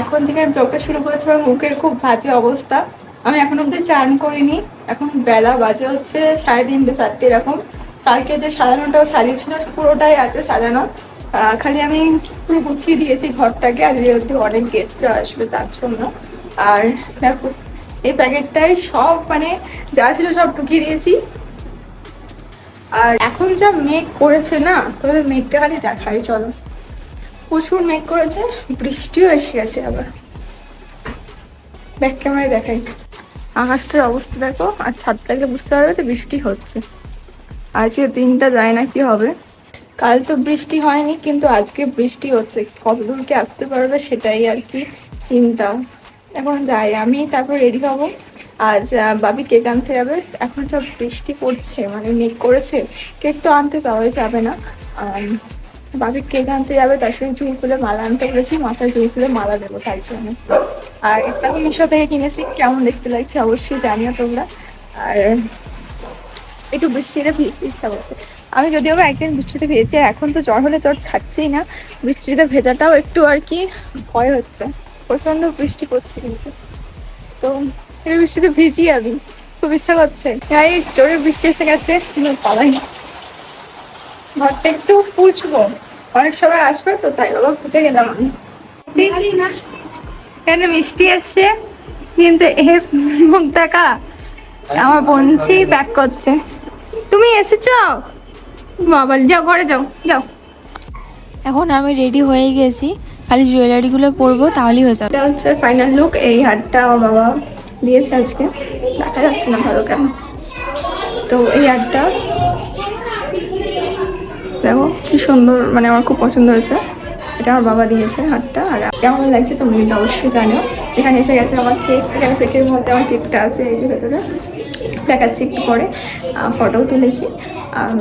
এখন থেকে ব্লগটা শুরু করেছি, আমার মুখের খুব বাজে অবস্থা। আমি এখন অব্দি চান করিনি। এখন বেলা বাজে হচ্ছে সাড়ে তিনটে, চারটে এরকম। কালকে যে সাজানোটাও সাজিয়েছিল, পুরোটাই আছে সাজানো। খালি আমি পুরো গুছিয়ে দিয়েছি ঘরটাকে, আর যেহেতু অনেক গেস্টরা আসবে তার জন্য। আর দেখো, এই প্যাকেটটাই সব মানে যা ছিল সব ঢুকিয়ে দিয়েছি। আর এখন যা মেঘ করেছে না তোদের মেঘটা খালি দেখাই, চলো। প্রচুর মেঘ করেছে, বৃষ্টিও এসে গেছে আবার। ব্যাক ক্যামেরায় দেখাই। আকাশটার অবস্থা দেখো, আর ছাদ থাকলে বুঝতে পারবে তো বৃষ্টি হচ্ছে। আজকে দিনটা যায় না কি হবে। কাল তো বৃষ্টি হয়নি, কিন্তু আজকে বৃষ্টি হচ্ছে। কতদূর কি আসতে পারবে সেটাই আর কি চিন্তা। এখন যাই, আমি তারপর রেডি হব। আজ বাবি কেক আনতে যাবে। এখন সব বৃষ্টি পড়ছে মানে মেঘ করেছে, কেক তো আনতে যাওয়াই যাবে না। বাবি কেক আনতে যাবে, তার সঙ্গে জুই ফুলে মালা আনতে বলেছি, মাথায় জুই ফুলে মালা দেবো তাই জন্য। আর একটা তো মিশো থেকে কিনেছি, কেমন দেখতে লাগছে অবশ্যই জানিও তোমরা। আর একটু বৃষ্টিতে ভিজতে ইচ্ছা করছে। আমি যদিও বা একদিন বৃষ্টিতে ভেজেছি এখন তো জ্বর হলে জ্বর ছাড়ছেই না। বৃষ্টিতে ভেজাটাও একটু আর কি ভয় হচ্ছে। প্রচণ্ড বৃষ্টি পড়ছে কিন্তু। তো এই বৃষ্টিতে ভিজি আমি। খুব ইচ্ছা করছে। গাইস জোরে বৃষ্টি এসে গেছে পালাই না। ঘরটা একটু পুছবো। অনেক সবাই আসবে তো তাই বাবা পুজে গেলাম কেন মিষ্টি এসছে? কিন্তু এ মুখ দেখা আমার বোনছি ব্যাক করছে। তুমি এসেছ? বাবা যাও ঘরে যাও যাও। এখন আমি রেডি হয়ে গেছি। খালি জুয়েলারিগুলো পরবো তাহলেই হয়ে যাবে। এটা হচ্ছে ফাইনাল লুক এই হারটা আমার বাবা। দিয়েছে আজকে। দেখা যাচ্ছে না ভালো কেন। তো এই হারটা দেখো কি সুন্দর মানে আমার খুব পছন্দ হয়েছে। এটা আমার বাবা দিয়েছে হারটা আর কেমন লাগছে তুমি কিন্তু অবশ্যই জানো এখানে এসে গেছে আমার কেক এখানে পেটের মধ্যে আমার কেকটা আছে এই যে ভেতরে। দেখাচ্ছি একটু পরে। ফটোও তুলেছি। আম,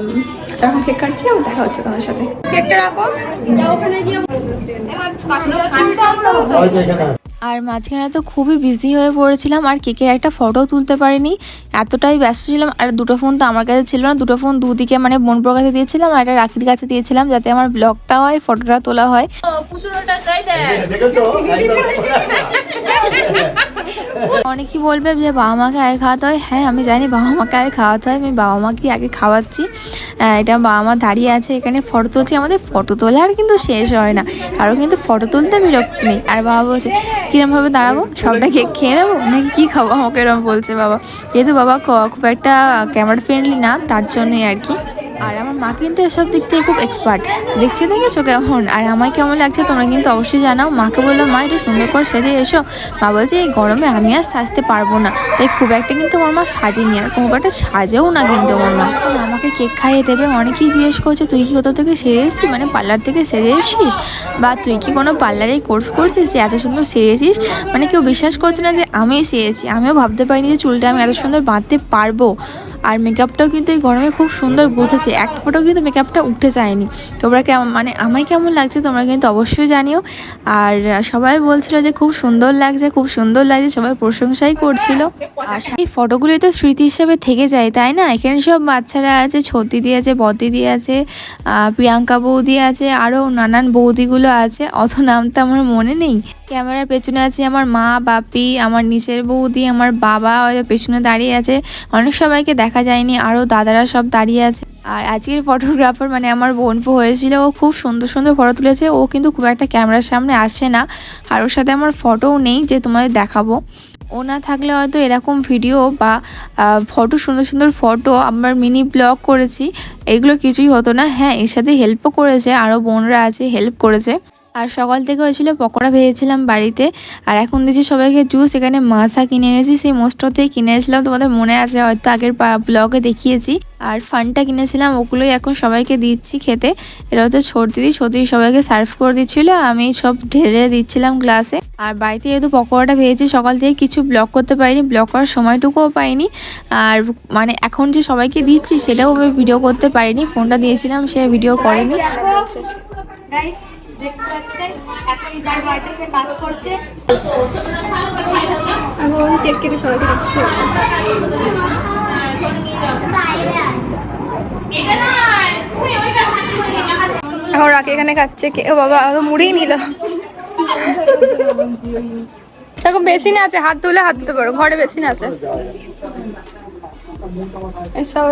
তো এখন কেক কাটছি এবং দেখা হচ্ছে তোমার সাথে। কেকটা রাখো। ওখানে গিয়ে। আর মাঝখানে তো খুবই বিজি হয়ে পড়েছিলাম আর কেকের একটা ফটো তুলতে পারিনি। এতটাই ব্যস্ত ছিলাম আর দুটো ফোন তো আমার কাছে ছিল না দুটো ফোন দুদিকে মানে বোনপুর কাছে দিয়েছিলাম আর একটা রাখির কাছে দিয়েছিলাম যাতে আমার ব্লগটা হয় ফটোটা তোলা হয়। অনেকেই বলবে যে বাবা মাকে আগে খাওয়াতে হয়? হ্যাঁ আমি জানি বাবা মাকে আগে খাওয়াতে হয় আমি বাবা মাকে আগে খাওয়াচ্ছি। এটা বাবা মা দাঁড়িয়ে আছে, এখানে ফটো তুলছি। আমাদের ফটো তোলার কিন্তু শেষ হয় না। কারও কিন্তু ফটো তুলতে বিরক্তি নেই। আর বাবা বলছে, কিরমভাবে দাঁড়াবো? সবটা কেক খেয়ে নেব? নাকি কী খাব? আমাকে এরম বলছে বাবা। যেহেতু বাবা খুব একটা ক্যামেরা ফ্রেন্ডলি না, তার জন্যই আর কি। আর আমার মা কিন্তু এসব দিক থেকে খুব এক্সপার্ট দেখছে দেখেছ কেমন আর আমায় কেমন লাগছে তোমরা কিন্তু অবশ্যই জানাও। মাকে বললাম, মা, একটু সুন্দর করে সেজে এসো। মা বলছে, এই গরমে আমি আর সাজতে পারব না। তাই খুব একটা কিন্তু আমার মা সাজেনি আর খুব একটা সাজেও না কিন্তু আমার মা। আমাকে কেক খাইয়ে দেবে। অনেকেই জিজ্ঞেস করছে, তুই কি কোথাও থেকে সেরে এসেছিস মানে পার্লার থেকে সেরে এসেছিস বা তুই কি কোনো পার্লারে কোর্স করছিস যে এত সুন্দর সেরেছিস মানে কেউ বিশ্বাস করছে না যে আমি সেরেছি আমিও ভাবতে পারিনি যে চুলটা আমি এত সুন্দর বাঁধতে পারব। আর মেকআপটাও কিন্তু এই গরমে খুব সুন্দর বুঝেছে। এক ফোটো কিন্তু মেকআপটা উঠে যায়নি। তোমরা কেমন মানে আমায় কেমন লাগছে তোমরা কিন্তু অবশ্যই জানিও। আর সবাই বলছিল যে খুব সুন্দর লাগছে, খুব সুন্দর লাগছে, সবাই প্রশংসাই করছিল। আর এই ফটোগুলি তো স্মৃতি হিসেবে থেকে যায়, তাই না? এখানে সব বাচ্চারা আছে, ছতি দিয়ে আছে বদি দিয়ে আছে প্রিয়াঙ্কা বৌদি আছে আরও নানান বৌদিগুলো আছে। অত নাম তো আমার মনে নেই। ক্যামেরার পেছনে আছে আমার মা, বাপি, আমার নিচের বৌদি, আমার বাবা ওই পেছনে দাঁড়িয়ে আছে। অনেক সবাইকে দেখা যায়নি আরও দাদারা সব দাঁড়িয়ে আছে। আর আজকের ফটোগ্রাফার মানে আমার বোনপো হয়েছিল, ও খুব সুন্দর সুন্দর ফটো তুলেছে, ও কিন্তু খুব একটা ক্যামেরার সামনে আসে না। আর ওর সাথে আমার ফটোও নেই যে তোমাদের দেখাবো। ও না থাকলে হয়তো এরকম ভিডিও বা ফটো সুন্দর সুন্দর ফটো আমার মিনি ব্লগ করেছি, এগুলো কিছুই হতো না। হ্যাঁ এর সাথে হেল্পও করেছে আরও বোনরা আছে হেল্প করেছে। আর সকাল থেকে হয়েছিল পকোড়া ভেজেছিলাম বাড়িতে। আর এখন দিয়েছি সবাইকে জুস এখানে মাছা কিনে এনেছি, সেই মোস্টতেই কিনে এনেছিলাম। তোমাদের মনে আছে, হয়তো আগের ব্লগে দেখিয়েছি। আর ফানটা কিনেছিলাম, ওগুলোই এখন সবাইকে দিচ্ছি খেতে। এটা হচ্ছে ছোট দিদি সবাইকে সার্ভ করে দিচ্ছিল, আমি সব ঢেলে দিচ্ছিলাম গ্লাসে আর বাড়িতে যেহেতু পকোড়াটা ভেজেছি, সকাল থেকে কিছু ব্লগ করতে পারিনি ব্লগ করার সময়টুকুও পাইনি। আর মানে এখন যে সবাইকে দিচ্ছি, সেটাও আমি ভিডিও করতে পারিনি ফোনটা দিয়েছিলাম, সে ভিডিও করেনি। দেখতে পাচ্ছেন এখন যার বাড়িতে সে কাজ করছে। এখন কেক কেটে সবাইকে দিচ্ছি। এটা না এখন রাখি এখানে খাচ্ছে কে? বাবা আরও মুড়িই নিল। দেখো বেসিন আছে হাত ধুলে হাত ধুতে পারো ঘরে বেসিন আছে। এসব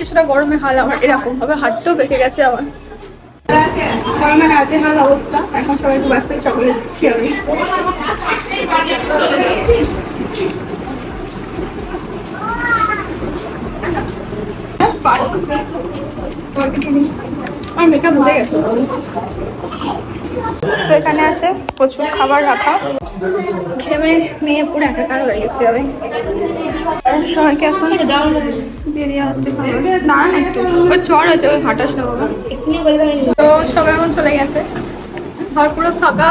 কিছুটা গরমে হাল আমার এরকম ভাবে হাটটাও বেঁকে গেছে আমার। নাচে হাল অবস্থা, এখন বাচ্চাদের চকলেট দিচ্ছি আমি। আমার মেকআপ হয়ে গেছে? তো এখানে আছে প্রচুর খাবার রাখা। ঘেমে নিয়ে পুরো একাকার হয়ে গেছে আমি। সবাইকে এখন দাঁড়ান একটু। ওর জ্বর আছে, ওই ঘাটাস না বাবা তো সবাই এখন চলে গেছে। ঘর পুরো ফাঁকা।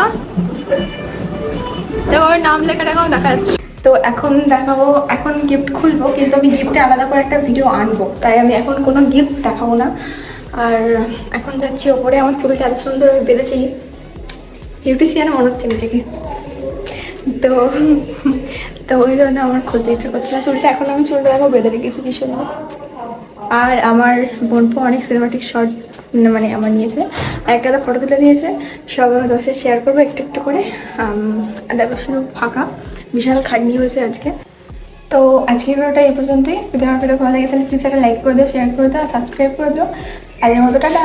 দেখো ওর নাম লেখাটা এখন দেখা যাচ্ছে তো এখন দেখাবো, এখন গিফট খুলবো, কিন্তু আমি গিফটে আলাদা করে একটা ভিডিও আনব। তাই আমি এখন কোনো গিফট দেখাবো না। আর এখন যাচ্ছি ওপরে, আমার চুলটা এত সুন্দর বেঁধেছি। বিউটিশিয়ান মনে হচ্ছে নিজেকে তো তো ওই জন্য আমার খুলতে ইচ্ছা করছে না চুলটা এখন আমি চুলটা দেখো বেঁধে রেখেছি সুন্দর আর আমার বোনপো অনেক সিনেমাটিক শর্ট মানে আমার নিয়েছে একটা ফটো তুলে দিয়েছে সব আমি দশে শেয়ার করব, একটু একটু করে দেখো শুধু ফাঁকা বিশাল খাটনি হয়েছে আজকে তো আজকের ভিডিওটা এই পর্যন্তই. যদি আমার ভিডিও ভালো লাগে তাহলে প্লিজ একটা লাইক করে দিও শেয়ার করে দিও সাবস্ক্রাইব করে দিও. আজকের মতো টাটা